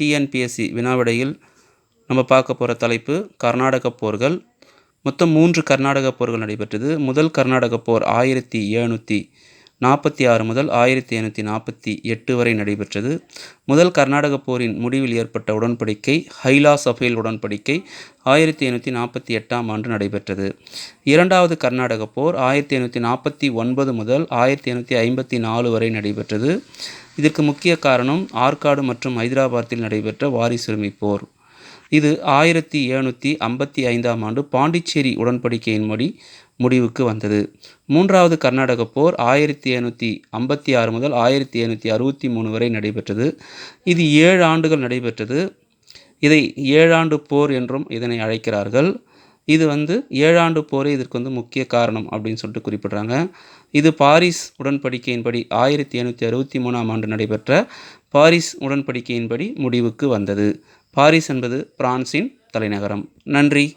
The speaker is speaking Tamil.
டிஎன்பிஎஸ்சி வினாவிடையில் நம்ம பார்க்க போகிற தலைப்பு கர்நாடக போர்கள். மொத்தம் மூன்று கர்நாடக போர்கள் நடைபெற்றது. முதல் கர்நாடக போர் ஆயிரத்தி எழுநூற்றி நாற்பத்தி ஆறு முதல் ஆயிரத்தி எழுநூற்றி நாற்பத்தி எட்டு வரை நடைபெற்றது. முதல் கர்நாடக போரின் முடிவில் ஏற்பட்ட உடன்படிக்கை ஹைலா சஃபேல் உடன்படிக்கை ஆயிரத்தி எழுநூற்றி நாற்பத்தி எட்டாம் ஆண்டு நடைபெற்றது. இரண்டாவது கர்நாடக போர் ஆயிரத்தி ஐநூற்றி நாற்பத்தி ஒன்பது முதல் ஆயிரத்தி எண்ணூற்றி ஐம்பத்தி நாலு வரை நடைபெற்றது. இதற்கு முக்கிய காரணம் ஆற்காடு மற்றும் ஹைதராபாத்தில் நடைபெற்ற வாரிசுரிமை போர். இது ஆயிரத்தி எழுநூற்றி ஐம்பத்தி ஐந்தாம் ஆண்டு பாண்டிச்சேரி உடன்படிக்கையின்படி முடிவுக்கு வந்தது. மூன்றாவது கர்நாடக போர் ஆயிரத்தி எழுநூற்றி ஐம்பத்தி ஆறு முதல் ஆயிரத்தி எழுநூற்றி அறுபத்தி மூணு வரை நடைபெற்றது. இது ஏழு ஆண்டுகள் நடைபெற்றது. இதை ஏழாண்டு போர் என்றும் இதனை அழைக்கிறார்கள். இது வந்து ஏழாண்டு போரே இதற்கு வந்து முக்கிய காரணம் அப்படின்னு சொல்லிட்டு குறிப்பிடுறாங்க. இது பாரிஸ் உடன்படிக்கையின்படி ஆயிரத்தி எழுநூற்றி அறுபத்தி மூணாம் ஆண்டு நடைபெற்ற பாரிஸ் உடன்படிக்கையின்படி முடிவுக்கு வந்தது. பாரிஸ் என்பது பிரான்சின் தலைநகரம். நன்றி.